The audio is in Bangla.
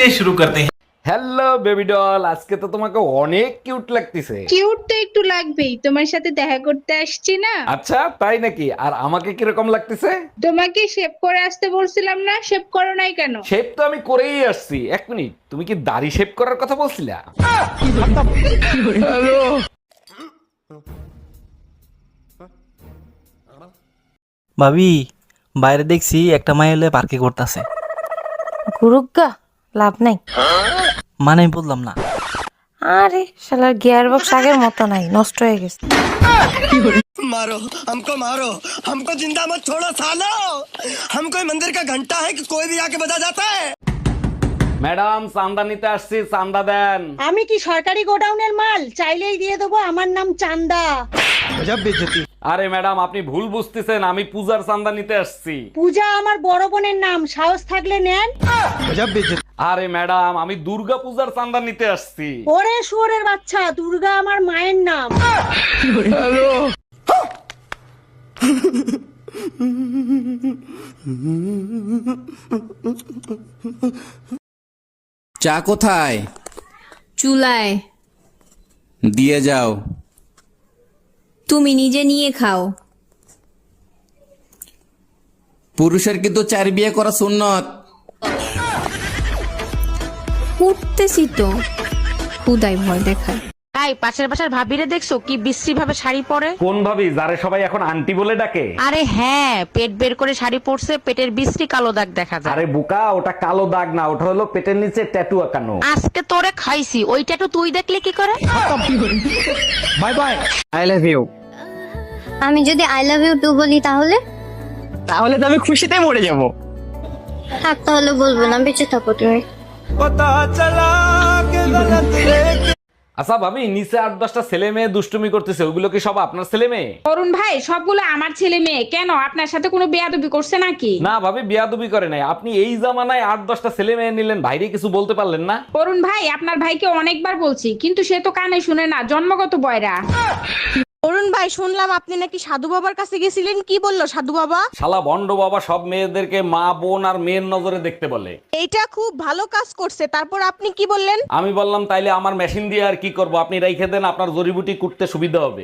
चलिए शुरू करते हैं হ্যালো বেবি ডল আজকে তো তোমাকে অনেক কিউট লাগতেছে কিউট তো একটু লাগবেই তোমার সাথে দেখা করতে আসছি না আচ্ছা তাই নাকি আর আমাকে কিরকম লাগতেছে তোমাকে শেভ করে আসতে বলছিলাম না শেভ করো নাই কেন শেপ তো আমি করেই আসছি এক মিনিট তুমি কি দাড়ি শেপ করার কথা বলছিলা ভাবি বাইরে দেখছি একটা মাই হলে পার্কে করতেছে গুরুগা লাভ নাই মানে আমি বললাম না আরে শালার গিয়ার বক্স আগের মতো নাই নষ্ট হয়ে গেছে मारो हमको मारो हमको जिंदा मत छोड़ो सालो हम कोई मंदिर का घंटा है कि कोई भी आके बजा जाता है ম্যাডাম চান্দা নিতে আসছি চান্দা দেন আমি কি সরকারি গোডাউনের মাল চাইলেই দিয়ে দেবো আমার নাম চান্দা আরে ম্যাডাম আপনি ভুল বুঝতেছেন আমি পূজার চান্দা নিতে আসছি পূজা আমার বড় বোনের নাম সাহস থাকলে নেন আরে ম্যাডাম আমি দুর্গা পূজার চান্দা নিতে আসছি। ওরে শুয়োরের বাচ্চা দুর্গা আমার মায়ের নাম। চা কোথায়? চুলায়। দিয়ে যাও। তুমি নিজে নিয়ে খাও। পুরুষের কিন্তু চার বিয়ে করা সুন্নত। করতেছি তো। খুদাই ভয় দেখায়। তাই পাশের ভাবি ভাবিরে দেখছ কি বিশ্রী ভাবে শাড়ি পরে? কোন ভাবি? যারে সবাই এখন আন্টি বলে ডাকে। আরে হ্যাঁ পেট বের করে শাড়ি পরছে পেটের বিশ্রী কালো দাগ দেখা যায়। আরে বুকা ওটা কালো দাগ না ওটা হলো পেটের নিচে ট্যাটু আঁকানো। আজকে তোরে খাইছি ওই ট্যাটু তুই দেখলে কি করে? Bye bye I love you আমি যদি আই লাভ ইউ টু বলি তাহলে? তাহলে তো আমি খুশিতে মরে যাব। থাক তাহলে বলব না বেঁচে থাকো তুমি। আচ্ছা ভাবি নিচে আট দশটা ছেলে মেয়ে দুষ্টুমি করতেছে ওগুলো কি সব আপনার ছেলে মেয়ে? অরুণ ভাই সবগুলো আমার ছেলে মেয়ে। কেন আপনার সাথে কোনো বেয়াদবি করছে নাকি? না ভাবি বিয়াদুবি করে নাই। আপনি এই জামানায় আট দশটা ছেলে মেয়ে নিলেন বাইরে কিছু বলতে পারলেন না? অরুণ ভাই আপনার ভাইকে অনেকবার বলছি কিন্তু সে তো কানে শুনে না জন্মগত বয়রা। অরুণ ভাই শুনলাম আপনি নাকি সাধু বাবার কাছে গেছিলেন। কি বলল সাধু বাবা? শালা বন্ড বাবা সব মেয়েদেরকে মা বোন আর মেয়ের নজরে দেখতে বলে। এটা খুব ভালো কাজ করছে। তারপর আপনি কি বললেন? আমি বললাম তাইলে আমার মেশিন দিয়ে আর কি করব? আপনি রেখে দেন আপনার জড়িবুটি কুটতে সুবিধা হবে।